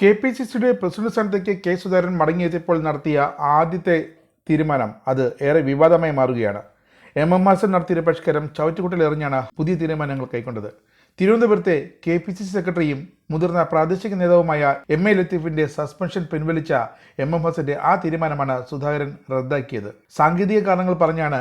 K P C സിയുടെ president സ്ഥാനത്തേക്ക് K Sudhakaran മടങ്ങിയെത്തിയപ്പോൾ നടത്തിയ ആദ്യത്തെ തീരുമാനം അത് ഏറെ വിവാദമായി മാറുകയാണ്. എം എം മാസൻ നടത്തിയ പരിഷ്കാരം ചവറ്റുകുട്ടിൽ എറിഞ്ഞാണ് പുതിയ തീരുമാനങ്ങൾ കൈക്കൊണ്ടത്. തിരുവനന്തപുരത്തെ കെ പി സി സി സെക്രട്ടറിയും മുതിർന്ന പ്രാദേശിക നേതാവുമായ എം എ ലത്തീഫിന്റെ സസ്പെൻഷൻ പിൻവലിച്ച എം എം ഹസന്റെ ആ തീരുമാനമാണ് സുധാകരൻ റദ്ദാക്കിയത്. സാങ്കേതിക കാരണങ്ങൾ പറഞ്ഞാണ്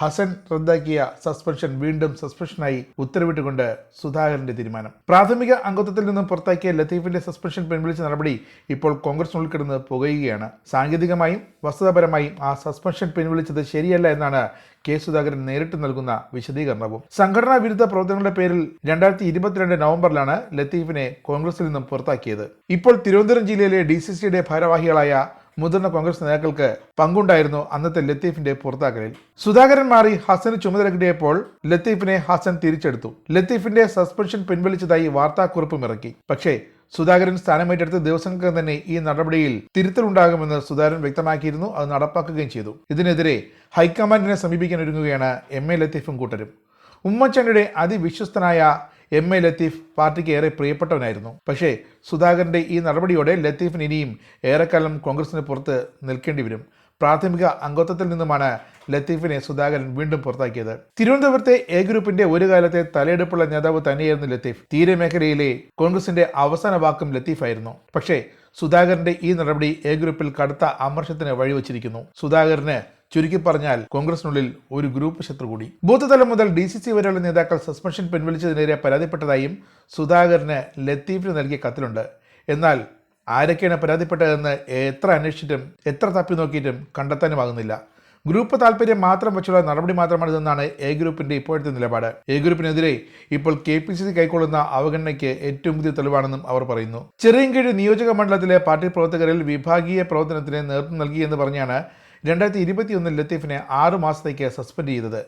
ഹസൻ റദ്ദാക്കിയ സസ്പെൻഷൻ വീണ്ടും സസ്പെൻഷനായി ഉത്തരവിട്ടുകൊണ്ട് സുധാകരന്റെ തീരുമാനം. പ്രാഥമിക അംഗത്വത്തിൽ നിന്നും പുറത്താക്കിയ ലത്തീഫിന്റെ സസ്പെൻഷൻ പിൻവലിച്ച നടപടി ഇപ്പോൾ കോൺഗ്രസിനുള്ളിൽ കിടന്ന് പുകയുകയാണ്. സാങ്കേതികമായും വസ്തുതാപരമായും ആ സസ്പെൻഷൻ പിൻവലിച്ചത് ശരിയല്ല എന്നാണ് കെ സുധാകരൻ നേരിട്ട് നൽകുന്ന വിശദീകരണവും. സംഘടനാ വിരുദ്ധ പ്രവർത്തനങ്ങളുടെ പേരിൽ രണ്ടായിരത്തി ഇരുപത്തിരണ്ട് നവംബറിലാണ് ലത്തീഫിനെ കോൺഗ്രസിൽ നിന്നും പുറത്താക്കിയത്. ഇപ്പോൾ തിരുവനന്തപുരം ജില്ലയിലെ ഡി സി സിയുടെ ഭാരവാഹികളായ മുതിർന്ന കോൺഗ്രസ് നേതാക്കൾക്ക് പങ്കുണ്ടായിരുന്നു അന്നത്തെ ലത്തീഫിന്റെ പുറത്താക്കലിൽ. സുധാകരൻ മാറി ഹസന് ചുമതല കിട്ടിയപ്പോൾ ലത്തീഫിനെ ഹസൻ തിരിച്ചെടുത്തു. ലത്തീഫിന്റെ സസ്പെൻഷൻ പിൻവലിച്ചതായി വാർത്താക്കുറിപ്പും ഇറക്കി. പക്ഷേ സുധാകരൻ സ്ഥാനമേറ്റെടുത്ത ദിവസങ്ങൾക്ക് തന്നെ ഈ നടപടിയിൽ തിരുത്തലുണ്ടാകുമെന്ന് സുധാകരൻ വ്യക്തമാക്കിയിരുന്നു. അത് നടപ്പാക്കുകയും ചെയ്തു. ഇതിനെതിരെ ഹൈക്കമാൻഡിനെ സമീപിക്കാൻ ഒരുങ്ങുകയാണ് എം എ ലത്തീഫും കൂട്ടരും. ഉമ്മൻചാണ്ടിയുടെ അതിവിശ്വസ്തനായ എം എ ലത്തീഫ് പാർട്ടിക്ക് ഏറെ പ്രിയപ്പെട്ടവനായിരുന്നു. പക്ഷേ സുധാകരന്റെ ഈ നടപടിയോടെ ലത്തീഫിന് ഇനിയും ഏറെക്കാലം കോൺഗ്രസിന് പുറത്ത് നിൽക്കേണ്ടി വരും. പ്രാഥമിക അംഗത്വത്തിൽ നിന്നുമാണ് ലത്തീഫിനെ സുധാകരൻ വീണ്ടും പുറത്താക്കിയത്. തിരുവനന്തപുരത്തെ എ ഗ്രൂപ്പിന്റെ ഒരു കാലത്തെ തലയെടുപ്പുള്ള നേതാവ് തന്നെയായിരുന്നു ലത്തീഫ്. തീരമേഖലയിലെ കോൺഗ്രസിന്റെ അവസാന വാക്കും ലത്തീഫായിരുന്നു. പക്ഷേ സുധാകരന്റെ ഈ നടപടി എ ഗ്രൂപ്പിൽ കടുത്ത അമർഷത്തിന് വഴിവെച്ചിരിക്കുന്നു. സുധാകരന് ചുരുക്കി പറഞ്ഞാൽ കോൺഗ്രസിനുള്ളിൽ ഒരു ഗ്രൂപ്പ് ശത്രു കൂടി. ബൂത്ത് തലം മുതൽ ഡി സി സി വരെയുള്ള നേതാക്കൾ സസ്പെൻഷൻ പിൻവലിച്ചതിനെതിരെ പരാതിപ്പെട്ടതായും സുധാകരന് ലത്തീഫിന് നൽകിയ കത്തിലുണ്ട്. എന്നാൽ ആരൊക്കെയാണ് പരാതിപ്പെട്ടതെന്ന് എത്ര അന്വേഷിച്ചിട്ടും എത്ര തപ്പി നോക്കിയിട്ടും കണ്ടെത്താനുമാകുന്നില്ല. ഗ്രൂപ്പ് താല്പര്യം മാത്രം വെച്ചുള്ള നടപടി മാത്രമാണിതെന്നാണ് എ ഗ്രൂപ്പിന്റെ ഇപ്പോഴത്തെ നിലപാട്. എ ഗ്രൂപ്പിനെതിരെ ഇപ്പോൾ കെ പി സി സി കൈക്കൊള്ളുന്ന അവഗണനയ്ക്ക് ഏറ്റവും പുതിയ തെളിവാണെന്നും അവർ പറയുന്നു. ചെറിയൻകീഴ് നിയോജക മണ്ഡലത്തിലെ പാർട്ടി പ്രവർത്തകരിൽ വിഭാഗീയ പ്രവർത്തനത്തിന് നേതൃത്വം നൽകിയെന്ന് പറഞ്ഞാണ് രണ്ടായിരത്തി ഇരുപത്തിയൊന്നിൽ ലത്തീഫിനെ ആറു മാസത്തേക്ക് സസ്പെൻഡ് ചെയ്തത്.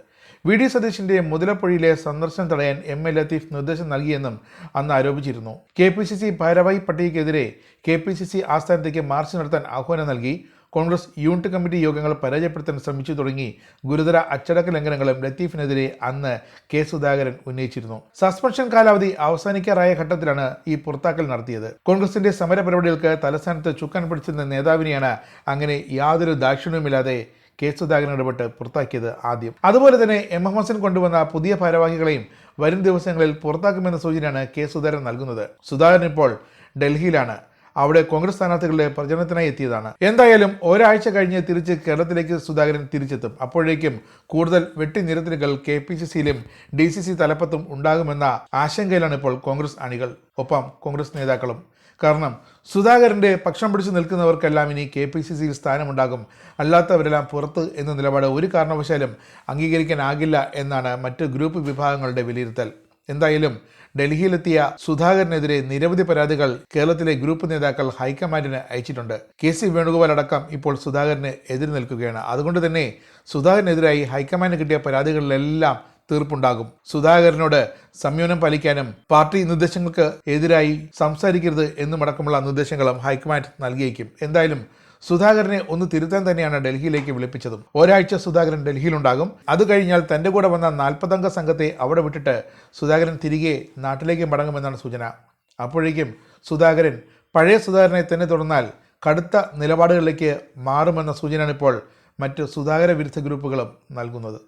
വി. ഡി. സതീഷിന്റെ മുതലപ്പുഴയിലെ സന്ദർശനം തടയാൻ എം. എ. ലത്തീഫ് നിർദ്ദേശം നൽകിയെന്നും അന്ന് ആരോപിച്ചിരുന്നു. കെ. പി. സി. സി ഭാരവാഹി പട്ടികയ്ക്കെതിരെ കെ. പി. സി. സി ആസ്ഥാനത്തേക്ക് മാർച്ച് നടത്താൻ ആഹ്വാനം നൽകി. കോൺഗ്രസ് യൂണിറ്റ് കമ്മിറ്റി യോഗങ്ങൾ പരാജയപ്പെടുത്താൻ ശ്രമിച്ചു തുടങ്ങി ഗുരുതര അച്ചടക്ക ലംഘനങ്ങളും ലത്തീഫിനെതിരെ അന്ന് കെ സുധാകരൻ ഉന്നയിച്ചിരുന്നു. സസ്പെൻഷൻ കാലാവധി അവസാനിക്കാറായ ഘട്ടത്തിലാണ് ഈ പുറത്താക്കൽ നടത്തിയത്. കോൺഗ്രസിന്റെ സമര പരിപാടികൾക്ക് തലസ്ഥാനത്ത് ചുക്കാൻ പിടിച്ചിരുന്ന നേതാവിനെയാണ് അങ്ങനെ യാതൊരു ദാക്ഷിണ്യവുമില്ലാതെ കെ സുധാകരൻ ഇടപെട്ട് പുറത്താക്കിയത് ആദ്യം. അതുപോലെ തന്നെ എം എം ഹസൻ കൊണ്ടുവന്ന പുതിയ ഭാരവാഹികളെയും വരും ദിവസങ്ങളിൽ പുറത്താക്കുമെന്ന സൂചനയാണ് കെ സുധാകരൻ നൽകുന്നത്. സുധാകരൻ ഇപ്പോൾ ഡൽഹിയിലാണ്. അവിടെ കോൺഗ്രസ് സ്ഥാനാർത്ഥികളുടെ പ്രചരണത്തിനായി എത്തിയതാണ്. എന്തായാലും ഒരാഴ്ച കഴിഞ്ഞ് തിരിച്ച് കേരളത്തിലേക്ക് സുധാകരൻ തിരിച്ചെത്തും. അപ്പോഴേക്കും കൂടുതൽ വെട്ടിനിരത്തലുകൾ കെ പി സി സിയിലും ഡി സി സി തലപ്പത്തും ഉണ്ടാകുമെന്ന ആശങ്കയിലാണ് ഇപ്പോൾ കോൺഗ്രസ് അണികൾ. ഒപ്പം കോൺഗ്രസ് നേതാക്കളും. കാരണം സുധാകരന്റെ പക്ഷം പിടിച്ചു നിൽക്കുന്നവർക്കെല്ലാം ഇനി കെ പി സി സിയിൽ സ്ഥാനമുണ്ടാകും. അല്ലാത്തവരെല്ലാം പുറത്ത് എന്ന നിലപാട് ഒരു കാരണവശാലും അംഗീകരിക്കാനാകില്ല എന്നാണ് മറ്റ് ഗ്രൂപ്പ് വിഭാഗങ്ങളുടെ വിലയിരുത്തൽ. എന്തായാലും ഡൽഹിയിലെത്തിയ സുധാകരനെതിരെ നിരവധി പരാതികൾ കേരളത്തിലെ ഗ്രൂപ്പ് നേതാക്കൾ ഹൈക്കമാൻഡിന് അയച്ചിട്ടുണ്ട്. കെ സി വേണുഗോപാൽ അടക്കം ഇപ്പോൾ സുധാകരന് എതിര് നിൽക്കുകയാണ്. അതുകൊണ്ട് തന്നെ സുധാകരനെതിരായി ഹൈക്കമാൻഡിന് കിട്ടിയ പരാതികളിലെല്ലാം തീർപ്പുണ്ടാകും. സുധാകരനോട് സംയമനം പാലിക്കാനും പാർട്ടി നിർദ്ദേശങ്ങൾക്ക് എതിരായി സംസാരിക്കരുത് എന്നുമടക്കമുള്ള നിർദ്ദേശങ്ങളും ഹൈക്കമാൻഡ് നൽകിയേക്കും. എന്തായാലും സുധാകരനെ ഒന്ന് തിരുത്താൻ തന്നെയാണ് ഡൽഹിയിലേക്ക് വിളിപ്പിച്ചതും. ഒരാഴ്ച സുധാകരൻ ഡൽഹിയിലുണ്ടാകും. അത് കഴിഞ്ഞാൽ തന്റെ കൂടെ വന്ന നാൽപ്പതംഗ സംഘത്തെ അവിടെ വിട്ടിട്ട് സുധാകരൻ തിരികെ നാട്ടിലേക്ക് മടങ്ങുമെന്നാണ് സൂചന. അപ്പോഴേക്കും സുധാകരൻ പഴയ സുധാകരനെ തന്നെ തുടർന്നാൽ കടുത്ത നിലപാടുകളിലേക്ക് മാറുമെന്ന സൂചനയാണ് ഇപ്പോൾ മറ്റ് സുധാകര വിരുദ്ധ ഗ്രൂപ്പുകളും നൽകുന്നത്.